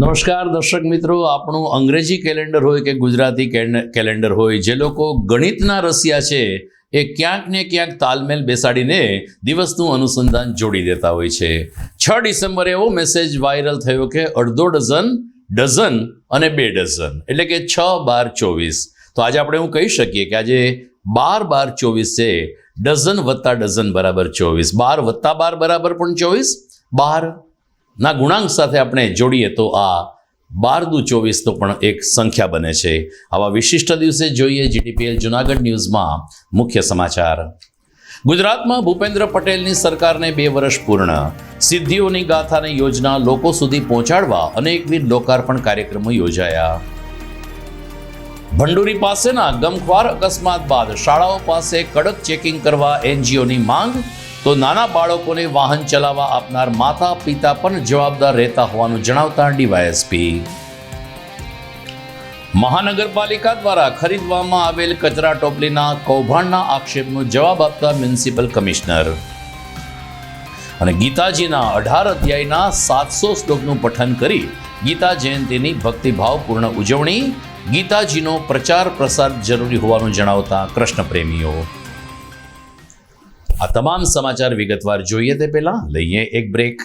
નમસ્કાર દર્શક મિત્રો, આપણું અંગ્રેજી કેલેન્ડર હોય કે ગુજરાતી કેલેન્ડર હોય, જે લોકો ગણિતના રસિયા છે, એ ક્યાંક ને ક્યાંક તાલમેલ બેસાડીને દિવસનું અનુસંધાન જોડી દેતા હોય છે. છ ડિસેમ્બરે એવો મેસેજ વાયરલ થયો કે અડધો ડઝન ડઝન અને બે ડઝન, એટલે કે છ બાર ચોવીસ. તો આજે આપણે એવું કહી શકીએ કે આજે બાર બાર ચોવીસ છે, ડઝન વત્તા ડઝન બરાબર ચોવીસ. બાર વત્તા બાર બરાબર પણ ચોવીસ, બાર ના ગુણાંક સાથે આપણે જોડીએ તો આ બાર દુ ચોવીસ તો પણ એક સંખ્યા બને છે. આવા વિશિષ્ટ દિવસે જોઈએ જીડીપીએલ જુનાગઢ ન્યૂઝમાં મુખ્ય સમાચાર. ગુજરાતમાં ભૂપેન્દ્ર પટેલની સરકારને બે વર્ષ પૂર્ણ. સિદ્ધિઓની ગાથાની યોજના લોકો સુધી પહોંચાડવા અનેકવિધ લોકાર્પણ કાર્યક્રમો યોજાયા. ભંડુરી પાસેના ગમખ્વાર અકસ્માત બાદ શાળાઓ પાસે કડક ચેકિંગ કરવા એનજીઓની માંગ તો નાના બાળકોને વાહન ચલાવવા આપનાર માતા પિતા પણ જવાબદાર રહેતા હોવાનું જણાવતા ડીવાયએસપી. મહાનગરપાલિકા દ્વારા ખરીદવામાં આવેલ કચરા ટોપલીના કૌભાંડના આક્ષેપનો જવાબ આપતા મ્યુનિસિપલ કમિશનર. અને ગીતાજીના અઢાર અધ્યાયના સાતસો શ્લોકનું પઠન કરી ગીતા જયંતિની ભક્તિભાવપૂર્ણ ઉજવણી ગીતાજીનો પ્રચાર પ્રસાર જરૂરી હોવાનું જણાવતા કૃષ્ણ પ્રેમીઓ આ તમામ સમાચાર વિગતવાર જોઈએ તે પહેલા લઈએ એક બ્રેક